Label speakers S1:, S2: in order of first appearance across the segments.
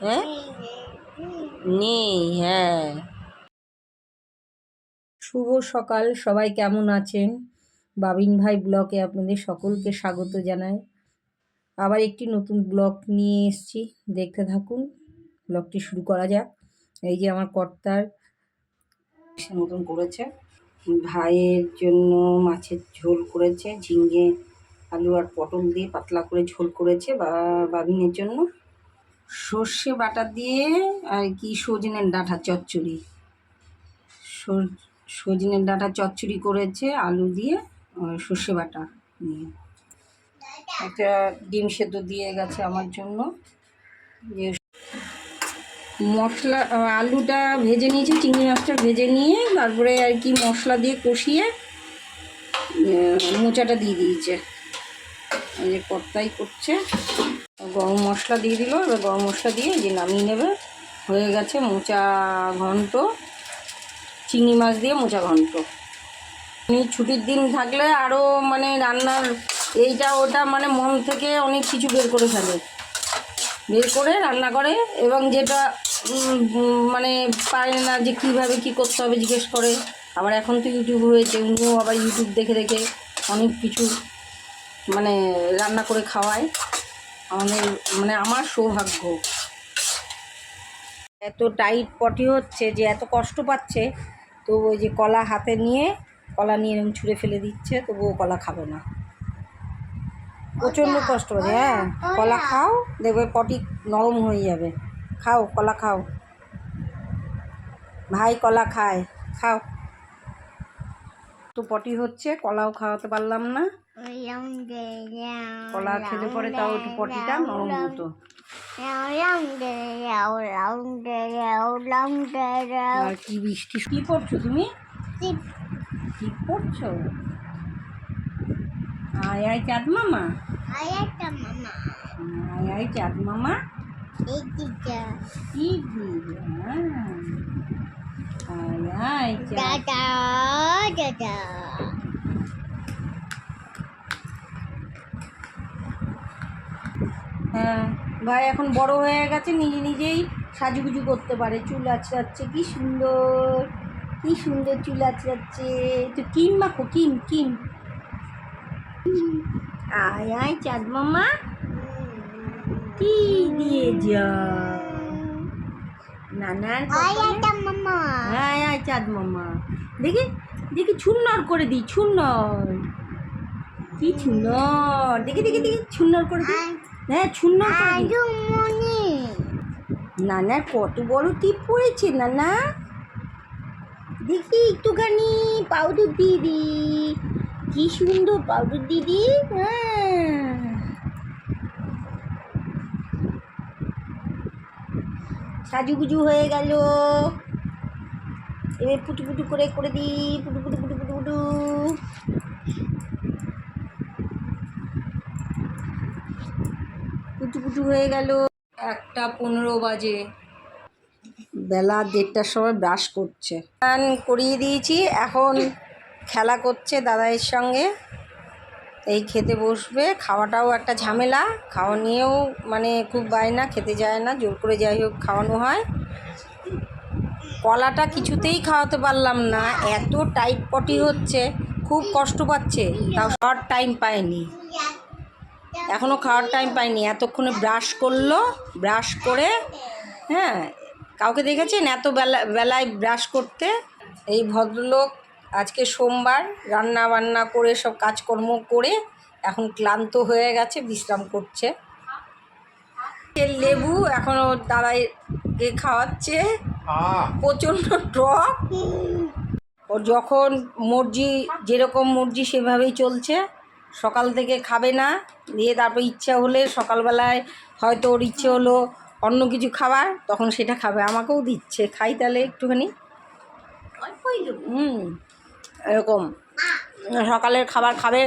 S1: হ্যাঁ নেই হ্যাঁ। শুভ সকাল সবাই কেমন আছেন? বাবিন ভাই ব্লকে আপনাদের সকলকে স্বাগত জানাই। আবার একটি নতুন ব্লগ নিয়ে এসেছি দেখতে থাকুন। ব্লগটি শুরু করা যাক। এই যে আমার কর্তার সে মতন করেছে। ভাইয়ের জন্য মাছের ঝোল করেছে ঝিঙ্গে আলু আর পটল দিয়ে পাতলা করে ঝোল করেছে বা, বাবিনের জন্য। সর্ষে বাটা দিয়ে আর কি সজনের ডাঁটা চচ্চড়ি। সজনের ডাঁটা চচ্চড়ি করেছে, আলু দিয়ে সর্ষে বাটা দিয়ে একটা ডিম সেদ্ধ দিয়ে গেছে আমার জন্য। যে মশলা আলুটা ভেজে নিয়েছি, চিংড়ি মাছটা ভেজে নিয়ে তারপরে আর কি মশলা দিয়ে কষিয়ে মোচাটা দিয়ে দিয়েছে। এই যে কর্তাই করছে, গরম মশলা দিয়ে দিল, এবার গরম মশলা দিয়ে যে নামিয়ে নেবে, হয়ে গেছে মোচা ঘন্ট, চিংড়ি মাছ দিয়ে মোচা ঘন্ট। এমনি ছুটির দিন থাকলে আরও মানে রান্নার এইটা ওটা মানে মন থেকে অনেক কিছু বের করে ফেলে। বের করে রান্না করে এবং যেটা মানে পারে না যে কীভাবে কী করতে হবে জিজ্ঞেস করে। আবার এখন তো ইউটিউব হয়েছে, উনিও আবার ইউটিউব দেখে দেখে অনেক কিছু মানে রান্না করে খাওয়ায়। আমাদের মানে আমার সৌভাগ্য। এত টাইট পটি হচ্ছে যে এত কষ্ট পাচ্ছে, তো ওই যে কলা হাতে নিয়ে, কলা নিয়ে এরকম ছুঁড়ে ফেলে দিচ্ছে, তবুও কলা খাবে না। প্রচণ্ড কষ্ট হচ্ছে হ্যাঁ কলা খাও, দেখবে পটি নরম হয়ে যাবে। খাও কলা খাও। ভাই কলা খায় খাও। তো পটি হচ্ছে কলাও খাওয়াতে পারলাম না। কলা খেলে পরে তাও একটু পটিটা নরম হতো। আর কি বৃষ্টি কি করছ তুমি? কি করছ আয় আয় চাঁদ মামা। আয় আয় চাঁদ মামা। আয় আয় চাঁদ ভাই এখন বড় হয়ে গেছে, নিজে নিজেই সাজুগুজু করতে পারে। চুল আছড়াচ্ছে, কি সুন্দর কি সুন্দর চুল আছড়াচ্ছে। তো কিম মাখো, কিম কিম। আয় আয়, চাঁদ মামা কি দিয়ে যা আয় আয় চাঁদ মামা। দেখি দেখি ছুন্নর করে দিই ছুন্নর। কি ছুন্নর? দেখি দেখি দেখি ছুন্নর করে দিই। হ্যাঁ ছুন্নর করে দিই। নানার কত বড় টিপ পড়েছে নানা দেখি একটুখানি পাউডার দিদি কি সুন্দর পাউডার দিদি হ্যাঁ। সাজুগুজু হয়ে গেল। এবার পুটু পুটু করে করে দিই। পুটু পুটু পুটু পুটু পুটু। পুটু পুটু হয়ে গেল। একটা পনেরো বাজে। বেলা দেড়টার সময় ব্রাশ করছে। স্নান করিয়ে দিয়েছি। এখন খেলা করছে দাদাইয়ের সঙ্গে। এই খেতে বসবে, খাওয়াটাও একটা ঝামেলা। খাওয়া নিয়েও মানে খুব বায়না খেতে যায় না, জোর করে যাই হোক খাওয়ানো হয়। কলাটা কিছুতেই খাওয়াতে পারলাম না, এত টাইট পটি হচ্ছে, খুব কষ্ট পাচ্ছে, তাও শর্ট টাইম পায়নি এখনও খাওয়ার টাইম পাইনি, এতক্ষণে ব্রাশ করল ব্রাশ করে হ্যাঁ কাউকে দেখেছেন এত বেলা, বেলায় ব্রাশ করতে? এই ভদ্রলোক আজকে সোমবার রান্না বান্না করে সব কাজকর্ম করে এখন ক্লান্ত হয়ে গেছে বিশ্রাম করছে। এর লেবু এখনও দাদাইকে খাওয়াচ্ছে। প্রচণ্ড টক ওর যখন মর্জি যেরকম মর্জি সেভাবেই চলছে। সকাল থেকে খাবে না দিয়ে তারপর ইচ্ছা হলে সকালবেলায় হয়তো ওর ইচ্ছে হলো অন্য কিছু খাবার তখন সেটা খাবে। আমাকেও দিচ্ছে খাই তাহলে একটুখানি। হুম। এরকম সকালের খাবার খাবে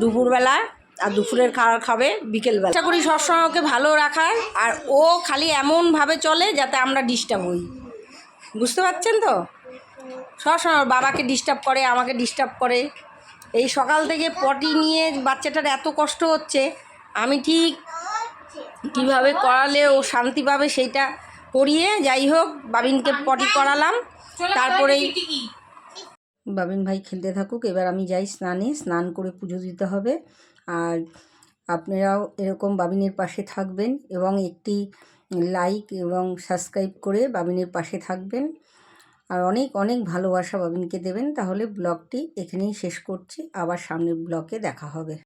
S1: দুপুরবেলায় আর দুপুরের খাবার খাবে বিকেলবেলা। চেষ্টা করি সবসময় ওকে ভালো রাখার আর ও খালি এমনভাবে চলে যাতে আমরা ডিস্টার্ব হই। বুঝতে পারছেন তো? সবসময় ওর বাবাকে ডিস্টার্ব করে আমাকে ডিস্টার্ব করে। এই সকাল থেকে পটি নিয়ে বাচ্চাটার এত কষ্ট হচ্ছে আমি ঠিক কীভাবে করালে ও শান্তি পাবে সেইটা করিয়ে যাই হোক বাবিনকে পটি করালাম। তারপরেই বাবিন ভাই খেলতে থাকুক, এবার আমি যাই স্নানে, স্নান করে পুজো দিতে হবে। আর আপনারাও এরকম বাবিনের পাশে থাকবেন এবং একটি লাইক এবং সাবস্ক্রাইব করে বাবিনের পাশে থাকবেন। আর অনেক অনেক ভালোবাসা বাবিনকে দেবেন, তাহলে ব্লগটি এখানেই শেষ করছি। আবার সামনের ব্লকে দেখা হবে।